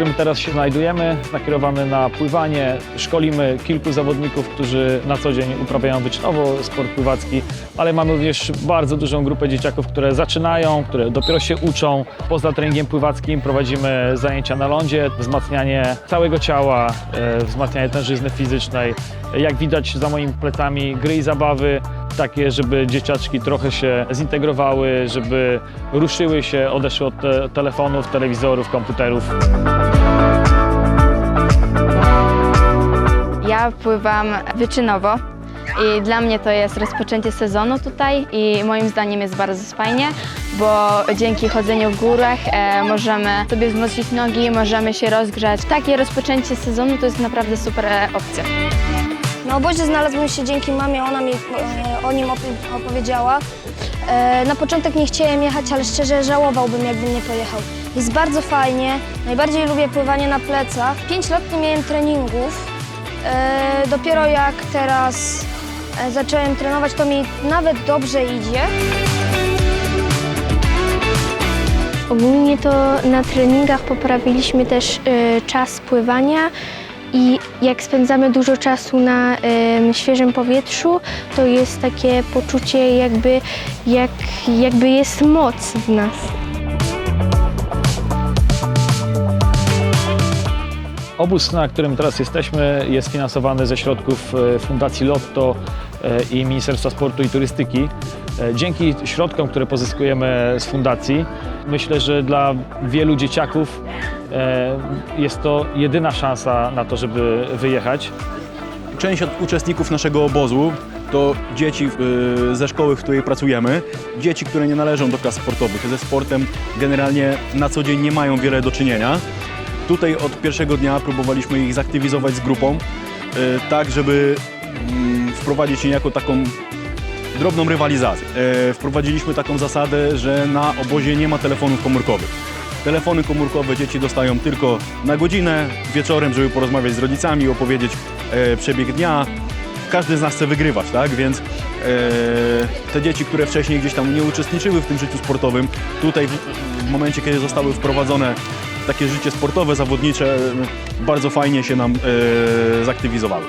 którym teraz się znajdujemy, nakierowany na pływanie. Szkolimy kilku zawodników, którzy na co dzień uprawiają wyczynowo sport pływacki, ale mamy również bardzo dużą grupę dzieciaków, które zaczynają, które dopiero się uczą. Poza treningiem pływackim prowadzimy zajęcia na lądzie, wzmacnianie całego ciała, e, wzmacnianie tężyzny fizycznej. Jak widać za moimi plecami, gry i zabawy, takie, żeby dzieciaczki trochę się zintegrowały, żeby ruszyły się, odeszły od te telefonów, telewizorów, komputerów. Ja pływam wyczynowo i dla mnie to jest rozpoczęcie sezonu tutaj i moim zdaniem jest bardzo fajnie, bo dzięki chodzeniu w górach e, możemy sobie wzmocnić nogi, możemy się rozgrzać. Takie rozpoczęcie sezonu to jest naprawdę super e, opcja. Na obozie znalazłem się dzięki mamie, ona mi e, o nim opo- opowiedziała. E, na początek nie chciałem jechać, ale szczerze żałowałbym, jakbym nie pojechał. Jest bardzo fajnie, najbardziej lubię pływanie na plecach. Pięć lat nie miałem treningów. E, dopiero jak teraz zacząłem trenować, to mi nawet dobrze idzie. Ogólnie to na treningach poprawiliśmy też czas pływania i jak spędzamy dużo czasu na y, świeżym powietrzu, to jest takie poczucie jakby, jak, jakby jest moc w nas. Obóz, na którym teraz jesteśmy, jest finansowany ze środków e, Fundacji Lotto e, i Ministerstwa Sportu i Turystyki. E, Dzięki środkom, które pozyskujemy z fundacji, myślę, że dla wielu dzieciaków jest to jedyna szansa na to, żeby wyjechać. Część uczestników naszego obozu to dzieci y, ze szkoły, w której pracujemy, dzieci, które nie należą do klas sportowych, ze sportem generalnie na co dzień nie mają wiele do czynienia. Tutaj od pierwszego dnia próbowaliśmy ich zaktywizować z grupą, y, tak żeby mm, wprowadzić niejako taką drobną rywalizację. E, Wprowadziliśmy taką zasadę, że na obozie nie ma telefonów komórkowych. Telefony komórkowe dzieci dostają tylko na godzinę, wieczorem, żeby porozmawiać z rodzicami, opowiedzieć e, przebieg dnia. Każdy z nas chce wygrywać, tak? Więc e, te dzieci, które wcześniej gdzieś tam nie uczestniczyły w tym życiu sportowym, tutaj w, w momencie, kiedy zostały wprowadzone takie życie sportowe, zawodnicze, bardzo fajnie się nam e, zaktywizowały.